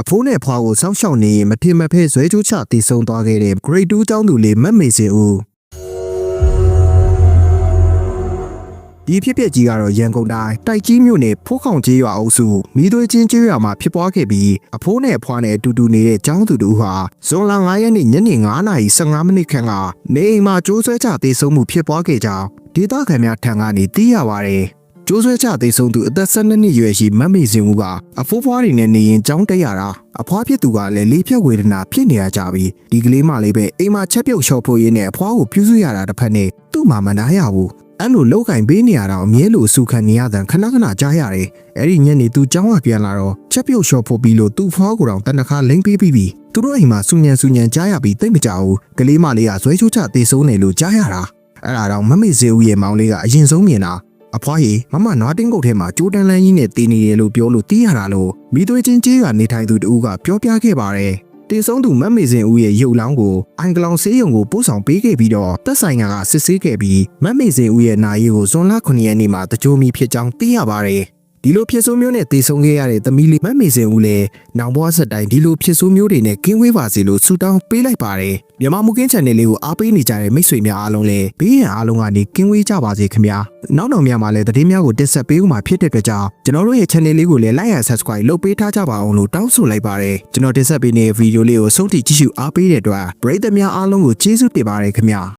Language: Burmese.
အဖိုးနဲ့ဖွားကိုစောင့်ရှောက်နေရင်မထင်မဖဲဇွဲကျိုးချတည်ဆုံသွားခဲ့တဲ့ grade 2ကျောင်းသူလေးမတ်မေစင်ဦးဒီဖြစ်ပျက်ကြီးကတော့ရန်ကုန်တိုင်းတိုက်ကြီးမြို့နယ်ဖိုးခေါင်ကျေးရွာအုပ်စုမိသွေးချင်းကျေးရွာမှာဖြစ်ပွားခဲ့ပြီးအဖိုးနဲ့ဖွားနဲ့အတူတူနေတဲ့ကျောင်းသူတို့ဟာဇွန်လ9ရက်နေ့ညနေ9:15မိနစ်ခန့်ကနေအိမ်မှာကျိုးဆွဲချတည်ဆုံမှုဖြစ်ပွားခဲ့ကြောင်းဒေသခံများထံကနေသိရပါတယ်။ ကျိုးဆွဲချသိဆုံးသူအသက်12နှစ်ရွယ်ရှိမတ်မေစင်ဦးကအဖိုးဖွားတွေနဲ့နေရင်ကြောင်းတက်ရတာအဖွားဖြစ်သူကလည်းလေးဖြတ်ဝေဒနာဖြစ်နေရကြပြီးဒီကလေးမလေးပဲအိမ်မှာချက်ပြုတ်လျှော်ဖို့ရင်းနဲ့အဖွားကိုပြုစုရတာတစ်ဖက်နဲ့သူ့မှာမနာရဘူးအဲ့လိုလောက်ကင်ပေးနေရတာအမြဲလိုစုခံနေရတဲ့ခဏခဏကြားရတယ်အဲ့ဒီညနေသူကြောင်းကပြန်လာတော့ချက်ပြုတ်လျှော်ဖို့ပြီးလို့သူ့ဖွားကိုတောင်တနခါလိမ့်ပေးပြီးပြီသူတို့အိမ်မှာစူညံစူညံကြားရပြီးတိတ်မကြဘူးကလေးမလေးကဇွဲချိုးချသေးဆုံးနေလို့ကြားရတာအဲ့ဒါတော့မမေစေဦးရဲ့မောင်လေးကအရင်ဆုံးမြင်တာ အဖွားရီမမနွားတင်းကုတ်ထဲမှာကျိုးတန်းလန်းကြီးနဲ့တည်နေတယ်လို့ပြောလို့သိရတာလို့မိသွေးချင်းကျေးရွာနေထိုင်သူတဦးကပြောပြခဲ့ပါတယ်။တေဆုံးသူမတ်မေစင်ဦးရဲ့ရုပ်လောင်းကိုအိုင်ကလောင်ဆေးရုံကိုပို့ဆောင်ပေးခဲ့ပြီးတော့တက်ဆိုင်ကကစစ်ဆေးခဲ့ပြီးမတ်မေစင်ဦးရဲ့နာရီကိုဇွန်လ9ရက်နေ့မှာတကြိုမီဖြစ်ကြောင်းသိရပါတယ်။ ဒီလိုဖြစ်ဆိုးမျိုးနဲ့တေဆုံးခဲ့ရတဲ့သမီးလေးမတ်မေစင်ဦးလည်းနောင်ဘွားဆက်တိုင်းဒီလိုဖြစ်ဆိုးမျိုးတွေနဲ့ကင်းဝေးပါစေလို့ဆုတောင်းပေးလိုက်ပါတယ်။မြန်မာမူကင်း channel လေးကိုအားပေးနေကြတဲ့မိတ်ဆွေများအားလုံးလည်းဘေးရန်အားလုံးကနေကင်းဝေးကြပါစေခင်ဗျာ။နောက်နောက်များမှာလည်းသတင်းများကိုတင်ဆက်ပေးဦးမှာဖြစ်တဲ့အတွက်ကြောင့်ကျွန်တော်တို့ရဲ့ channel လေးကိုလည်း like and subscribe လုပ်ပေးထားကြပါအောင်လို့တောင်းဆိုလိုက်ပါတယ်။ကျွန်တော်တင်ဆက်ပေးနေတဲ့ဗီဒီယိုလေးကိုဆုံးထိကြည့်ရှုအားပေးတဲ့အတွက်ပရိသတ်များအားလုံးကိုကျေးဇူးတင်ပါတယ်ခင်ဗျာ။